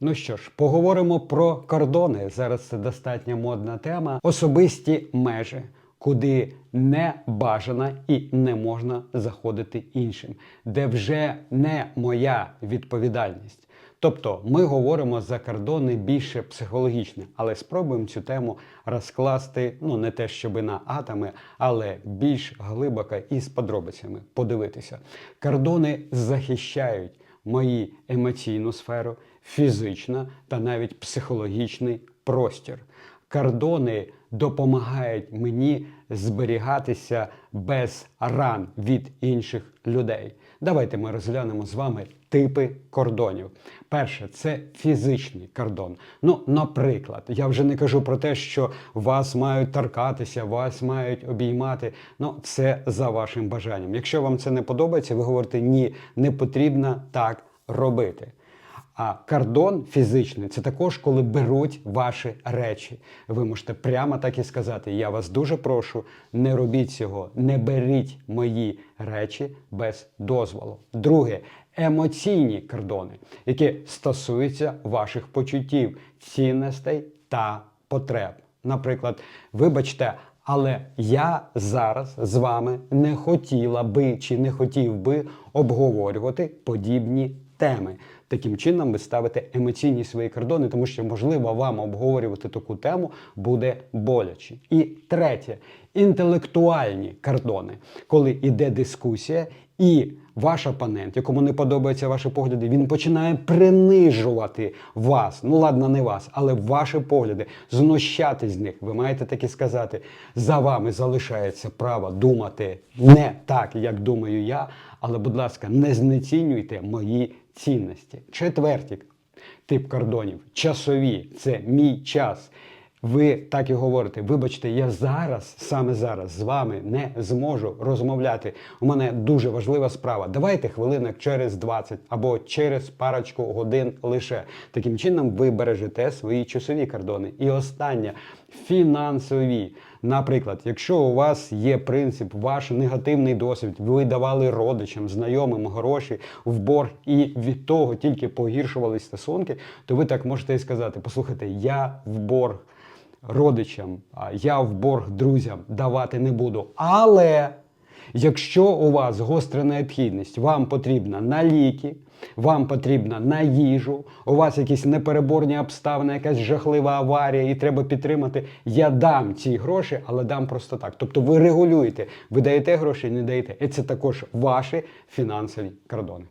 Ну що ж, поговоримо про кордони. Зараз це достатньо модна тема. Особисті межі, куди не бажано і не можна заходити іншим, де вже не моя відповідальність. Тобто ми говоримо за кордони більше психологічні, але спробуємо цю тему розкласти, ну не те, щоби на атоми, але більш глибоко і з подробицями подивитися. Кордони захищають мої емоційну сферу, фізична та навіть психологічний простір. Кордони допомагають мені зберігатися без ран від інших людей. Давайте ми розглянемо з вами типи кордонів. Перше це фізичний кордон. Ну, наприклад, я вже не кажу про те, що вас мають торкатися, вас мають обіймати. Ну, це за вашим бажанням. Якщо вам це не подобається, ви говорите ні, не потрібно так робити. А кордон фізичний це також, коли беруть ваші речі. Ви можете прямо так і сказати: я вас дуже прошу, не робіть цього, не беріть мої речі без дозволу. Друге емоційні кордони, які стосуються ваших почуттів, цінностей та потреб. Наприклад, вибачте. Але я зараз з вами не хотіла би чи не хотів би обговорювати подібні теми. Таким чином ви ставите емоційні свої кордони, тому що, можливо, вам обговорювати таку тему буде боляче. І третє інтелектуальні кордони, коли йде дискусія, і ваш опонент, якому не подобаються ваші погляди, він починає принижувати вас. Ну ладно, не вас, але ваші погляди, знущати з них. Ви маєте таки сказати, за вами залишається право думати не так, як думаю я. Але, будь ласка, не знецінюйте мої цінності. Четвертий тип кордонів часові це мій час. Ви так і говорите, вибачте, я зараз, саме зараз, з вами не зможу розмовляти. У мене дуже важлива справа. Давайте хвилинок через 20 або через парочку годин лише. Таким чином ви бережете свої часові кордони. І останнє фінансові. Наприклад, якщо у вас є принцип, ваш негативний досвід, ви давали родичам, знайомим гроші в борг, і від того тільки погіршувались стосунки, то ви так можете і сказати: послухайте, я в борг родичам, я в борг друзям давати не буду. Але якщо у вас гостра необхідність, вам потрібна на ліки, вам потрібна на їжу, у вас якісь непереборні обставини, якась жахлива аварія, і треба підтримати. Я дам ці гроші, але дам просто так. Тобто ви регулюєте, ви даєте гроші, не даєте. І це також ваші фінансові кордони.